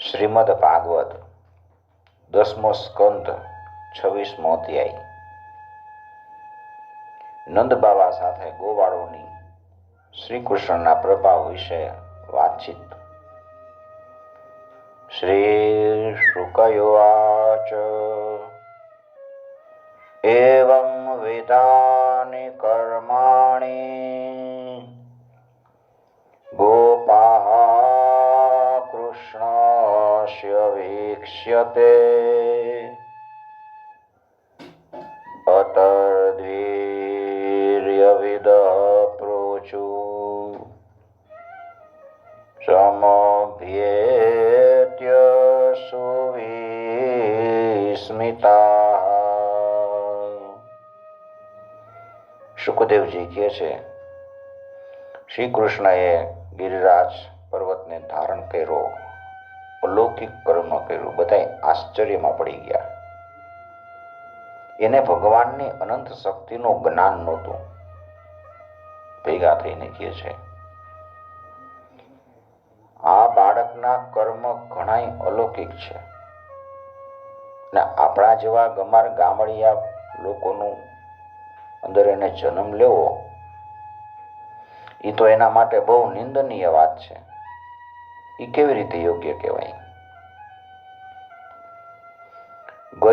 શ્રીમદ ભાગવત, દસમો સ્કંદ, છવ્વીસમો અધ્યાય. નંદ બાબા સાથે ગોવાળોની શ્રી કૃષ્ણના પ્રભાવ વિશે વાતચીત. શ્રી શુકયોવાચ એવં વિધાની કર્માણી कृष्णस्य वीक्ष्यते अतर्वीर्यविदः प्रोचु समभ्येत्य સુવિસ્મિતા શુકદેવજી કહે છે શ્રી કૃષ્ણએ ગિરિરાજ પર્વતને ધારણ કર્યો અલૌકિક કર્મ કર્યું. બધા આશ્ચર્યમાં પડી ગયા. એને ભગવાનની અનંત શક્તિનું જ્ઞાન નહોતું. ભેગા થઈને કહે છે, આ બાળકના કર્મ ઘણાય અલૌકિક છે. ને આપણા જેવા ગમાર ગામડિયા લોકોનું અંદર એને જન્મ લેવો એ તો એના માટે બહુ નિંદનીય વાત છે. એ કેવી રીતે યોગ્ય કહેવાય?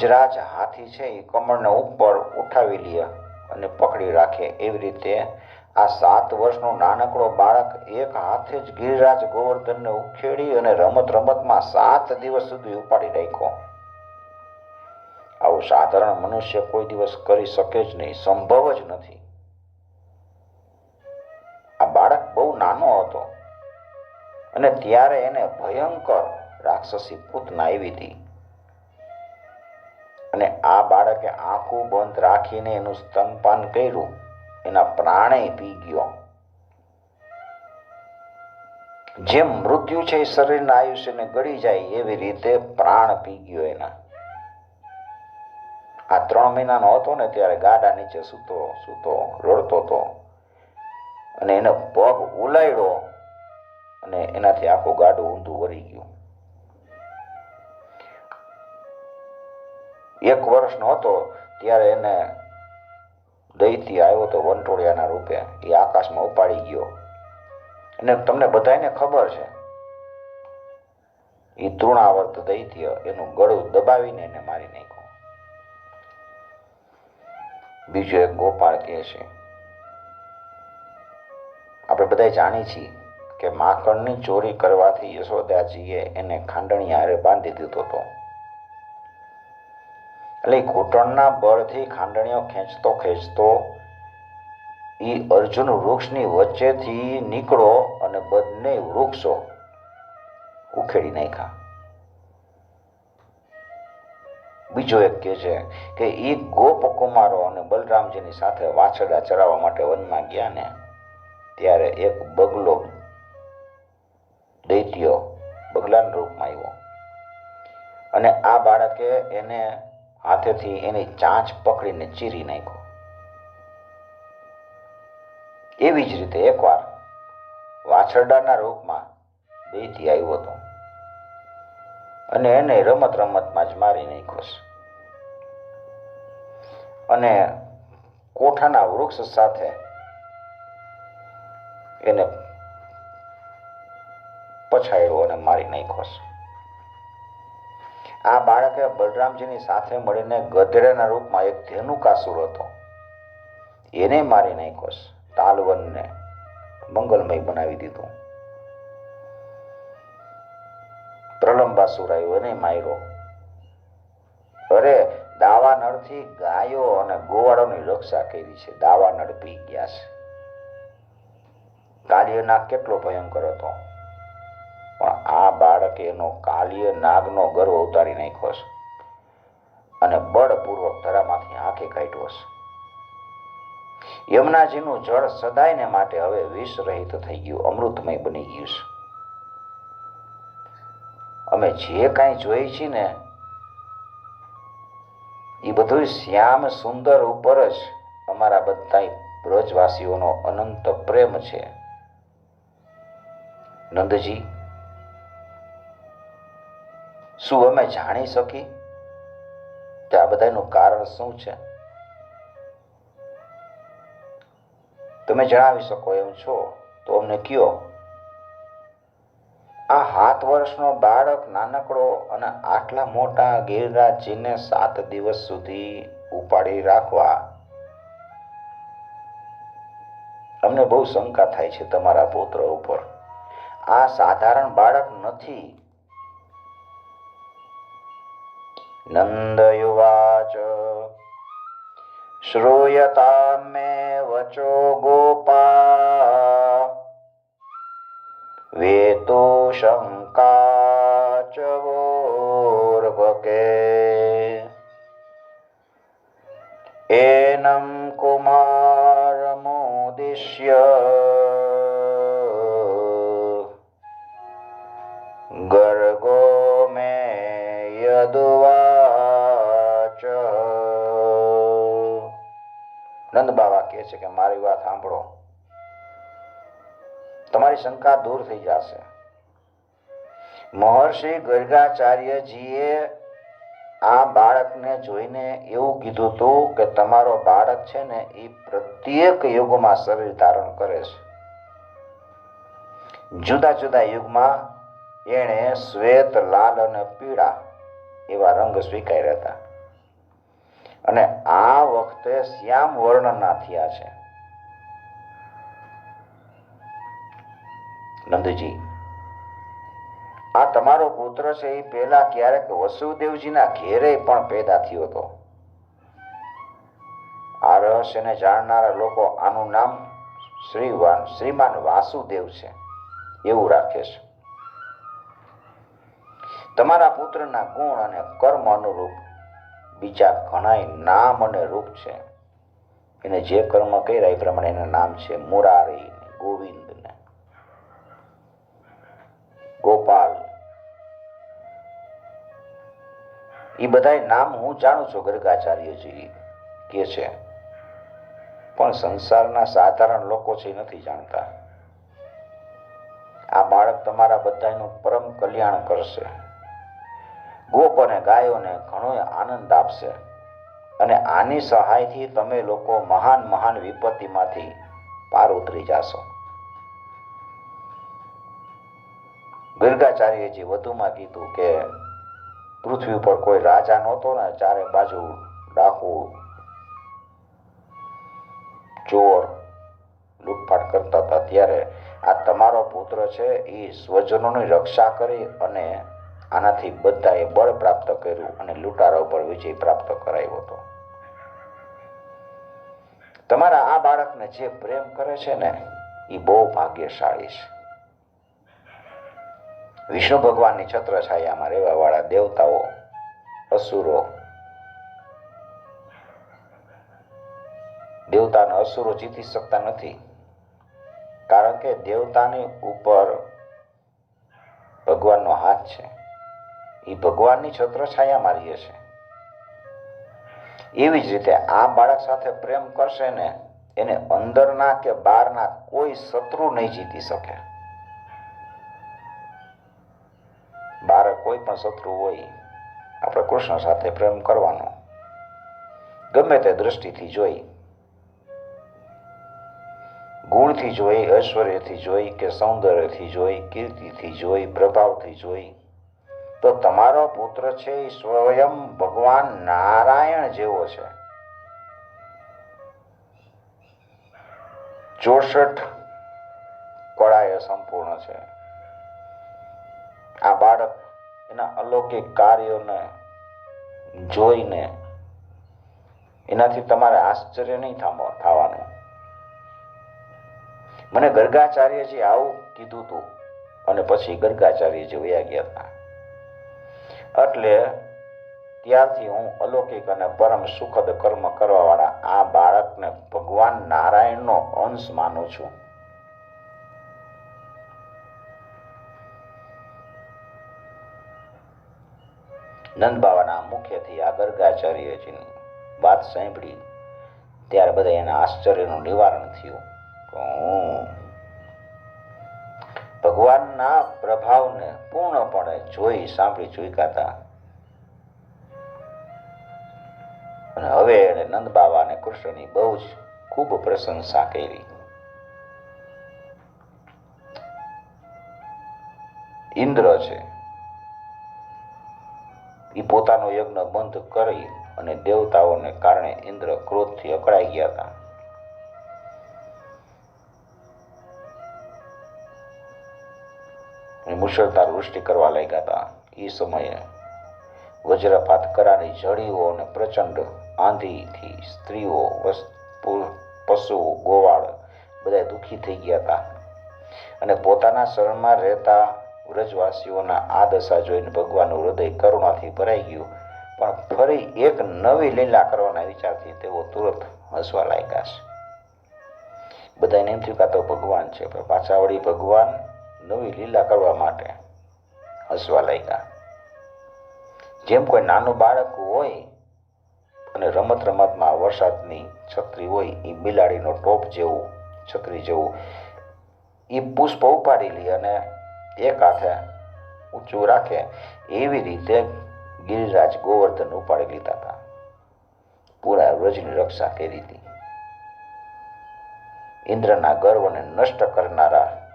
ગજરાજ હાથી છે એ કમળને ઉપર ઉઠાવી લે અને પકડી રાખે. એવી રીતે આ સાત વર્ષનો નાનકડો બાળક એક હાથે જ ગિરિરાજ ગોવર્ધનને ઉખેડી અને રમત રમતમાં સાત દિવસ સુધી ઉપાડી રાખ્યો. આવું સાધારણ મનુષ્ય કોઈ દિવસ કરી શકે જ નહીં, સંભવ જ નથી. આ બાળક બહુ નાનો હતો અને ત્યારે એને ભયંકર રાક્ષસી પૂતના આવી હતી. અને આ બાળકે આંખું બંધ રાખીને એનું સ્તનપાન કર્યું. એના પ્રાણે પી ગયો. જેમ મૃત્યુ છે એ શરીરના આયુષ્યને ગળી જાય એવી રીતે પ્રાણ પી ગયો એના. આ ત્રણ મહિનાનો હતો ને ત્યારે ગાડા નીચે સૂતો સૂતો, રડતો હતો. અને એનો પગ ઉલાયડો અને એનાથી આખું ગાડું ઊંધું વળી ગયું. એક વર્ષનો હતો, ત્યારે એને દૈત્ય આવ્યો તો વંટોળિયાના રૂપે એ આકાશમાં ઉપાડી ગયો. અને તમને બધાને ખબર છે, એ તૃણાવર્ત દૈત્ય એનું ગળું દબાવીને એને મારી નાખ્યું. બીજો એક ગોપાળ કહે છે, આપણે બધા જાણી છીએ કે માખણની ચોરી કરવાથી યશોદાજીએ એને ખાંડણી હારે બાંધી દીધો હતો. એટલે ઘૂંટણના બળથી ખાંડણીઓ ખેંચતો ખેંચતો એ અર્જુન વૃક્ષની વચ્ચેથી નીકળો અને બંને વૃક્ષો ઉખેડી નાખ્યા. બીજો એક કે છે કે એ ગોપ કુમારો અને બલરામજીની સાથે વાછરડા ચરાવવા માટે વનમાં ગયા ને, ત્યારે એક બગલો દૈત્યો બગલાના રૂપમાં આવ્યો. અને આ બાળકે એને હાથેથી એની ચાંચ પકડીને ચીરી નાખ્યો. એવી જ રીતે એકવાર વાછરડાના રૂપમાં બેથી આવ્યો હતો અને એને રમત રમતમાં જ મારી નાખ્યો અને કોઠાના વૃક્ષ સાથે એને પછાડ્યો અને મારી નાખ્યો આ બાળકે બલરામજીની સાથે મળીને ગધેડાના રૂપમાં એક ધેનુકાસુર હતો. એને મારી નાખ્યો તાલવનને મંગલમય બનાવી દીધો. પ્રલંબાસુર આવ્યો એને માર્યો. અરે દાવા નળથી ગાયો અને ગોવાળોની રક્ષા કરી છે દાવા નળ પી ગયા છે. કાલિયનાગ કેટલો ભયંકર હતો. પણ આ બાળકે એનો કાલિય નાગનો ગર્વ ઉતારી નાખ્યો છે. અને બળપૂર્વક ધરામાંથી આંખે કાઢ્યો છે. યમુનાજીનું જળ સદાયને માટે હવે વિષ થઈ ગયું, અમૃતમય બની ગયું છે. અમે જે કાંઈ જોઈએ છીએ ને એ બધું શ્યામ સુંદર ઉપર જ અમારા બધા બ્રજવાસીઓનો અનંત પ્રેમ છે. નંદજી શું અમે જાણી શકી કે આ બધાનું કારણ શું છે? તમે જણાવી શકો એમ છો. તો અમને કયો. આ સાત વર્ષનો બાળક નાનકડો અને આટલા મોટા ગિરિરાજજીને સાત દિવસ સુધી ઉપાડી રાખવા. અમને બહુ શંકા થાય છે તમારા પુત્ર ઉપર. આ સાધારણ બાળક નથી. નંદયુવાચ શ્રૂયતા મે વચો ગોપા વેતો શંકા ચ વોર્ભકે એનમ કુમારમોદિશ્ય ગર્ગો મે યદુવાચ નંદ બાબા કહે છે કે મારી વાત સાંભળો. તમારી શંકા દૂર થઈ જશે. મહર્ષિ ગર્ગાચાર્યજીએ આ બાળકને જોઈને એવું કીધું હતું કે તમારો બાળક છે ને એ પ્રત્યેક યુગમાં શરીર ધારણ કરે છે. જુદા જુદા યુગમાં એણે શ્વેત, લાલ અને પીળા એવા રંગ સ્વીકાર્યા હતા. અને આ વખતે શ્યામ વર્ણના થયા છે. નંદજી, આ તમારો પુત્ર છે એ પહેલા ક્યારેક વસુદેવજીના ઘેરે પણ પેદા થયો હતો. આ રહસ્યને જાણનારા લોકો આનું નામ શ્રીવાન, શ્રીમાન વાસુદેવ છે, એવું રાખે છે. તમારા પુત્રના ગુણ અને કર્મ અનુરૂપ બીજા ઘણાય નામ અને રૂપ છે. એને જે કર્મ કર્યા એ પ્રમાણે એના નામ છે મુરારી ગોવિંદ ને. ગોપાલ. એ બધાય નામ હું જાણું છું ગર્ગાચાર્યજી, કે છે. પણ સંસારના સાધારણ લોકો છે નથી જાણતા. આ બાળક તમારા બધાનું પરમ કલ્યાણ કરશે. ગોપ અને ગાયોને ઘણો આનંદ આપશે. અને આની સહાયથી તમે લોકો મહાન મહાન વિપત્તિમાંથી પાર ઉતરી જાશો. ગર્ગાચાર્યજી વધુમાં કીધું કે, પૃથ્વી ઉપર કોઈ રાજા નહોતો ને ચારે બાજુ ડાકુ, ચોર લૂંટફાટ કરતા હતા. ત્યારે આ તમારો પુત્ર છે એ સ્વજનોની રક્ષા કરી અને આનાથી બધાએ બળ પ્રાપ્ત કર્યું અને લૂંટારા ઉપર વિજય પ્રાપ્ત કરાયો હતો. તમારા આ બાળકને જે પ્રેમ કરે છે ને એ બહુ ભાગ્યશાળી છે. વિષ્ણુ ભગવાનની છત્રછાયામાં રહેવા વાળા દેવતાઓ, અસુરો, દેવતાને અસુરો જીતી શકતા નથી. કારણ કે દેવતાની ઉપર ભગવાનનો હાથ છે. એ ભગવાનની છત્રછાયા મારીએ છે. એવી જ રીતે આ બાળક સાથે પ્રેમ કરશે ને, એને અંદરના કે બહારના કોઈ શત્રુ નહીં જીતી શકે. બાર કોઈ પણ શત્રુ હોય, આપણે કૃષ્ણ સાથે પ્રેમ કરવાનો. ગમે તે દ્રષ્ટિથી જોઈ, ગુણથી જોઈ, ઐશ્વર્યથી જોઈ કે સૌંદર્યથી જોઈ, કીર્તિથી જોઈ, પ્રભાવથી જોઈ તો તમારો પુત્ર છે એ સ્વયં ભગવાન નારાયણ જેવો છે. ચોસઠ કળાએ સંપૂર્ણ છે. આ બાળક એના અલૌકિક કાર્યોને જોઈને એનાથી તમારે આશ્ચર્ય નહીં થવાનું. મને ગર્ગાચાર્યજી આવું કીધું હતું અને પછી ગર્ગાચાર્યજી વયા ગયા હતા. એટલે ત્યારથી હું અલૌકિક અને પરમ સુખદ કર્મ કરવાવાળા આ બાળકને ભગવાન નારાયણનો અંશ માનું છું. નંદ બાબાના મુખ્યથી આ ગર્ગાચાર્યજીની વાત સાંભળી, ત્યારે બધા એના આશ્ચર્યનું નિવારણ થયું હું ભગવાનના પ્રભાવને પૂર્ણપણે જોઈ, સાંભળી ચૂકાતા અને હવે એણે નંદ બાબા અને કૃષ્ણની બહુ જ ખૂબ પ્રશંસા કરી. ઇન્દ્ર છે. એ પોતાનો યજ્ઞ બંધ કરી અને દેવતાઓને કારણે ઇન્દ્ર ક્રોધથી અકળાઈ ગયા હતા. મુશળધાર વૃષ્ટિ કરવા લાગ્યા હતા. એ સમયે વજ્રપાત કરાની જડીઓ અને પ્રચંડ આંધીથી સ્ત્રીઓ વસ- પુ- પશુઓ ગોવાળ બધા દુઃખી થઈ ગયા હતા. અને પોતાના શરણમાં રહેતા વ્રજવાસીઓના આ દશા જોઈને ભગવાનનું હૃદય કરુણાથી ભરાઈ ગયું. પણ ફરી એક નવી લીલા કરવાના વિચારથી તેઓ તુરત હસવા લાગ્યા છે. બધાને એમ થયું કાં તો ભગવાન છે, પણ પાછા વળી ભગવાન નવી લીલા કરવા માટે હસવા લાગ્યા. જેમ કોઈ નાનું બાળક હોય અને રમત રમતમાં વરસાદની છત્રી હોય એ બિલાડીનો ટોપ જેવું, છત્રી જેવું એ પુષ્પ ઉપાડી લે અને એક હાથે ઊંચું રાખે, એવી રીતે ગિરિરાજ ગોવર્ધન ઉપાડી લીધા હતા. પૂરા વ્રજની રક્ષા કરી હતી. ઇન્દ્રના ગર્વને નષ્ટ કરનારા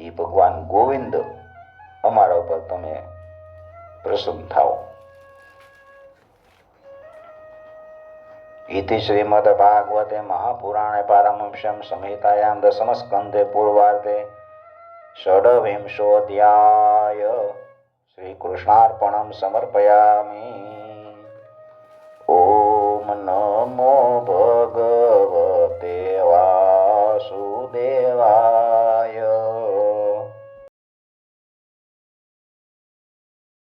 એ ભગવાન ગોવિંદ અમારા ઉપર તમે પ્રસન્ન થાઓ इति श्रीमद्भागवते महापुराणे पारमंशं संहितायां दशमस्कन्धे पूर्वार्धे षड्विंशोऽध्याय श्रीकृष्णार्पणं समर्पयामि ॐ नमो भगवते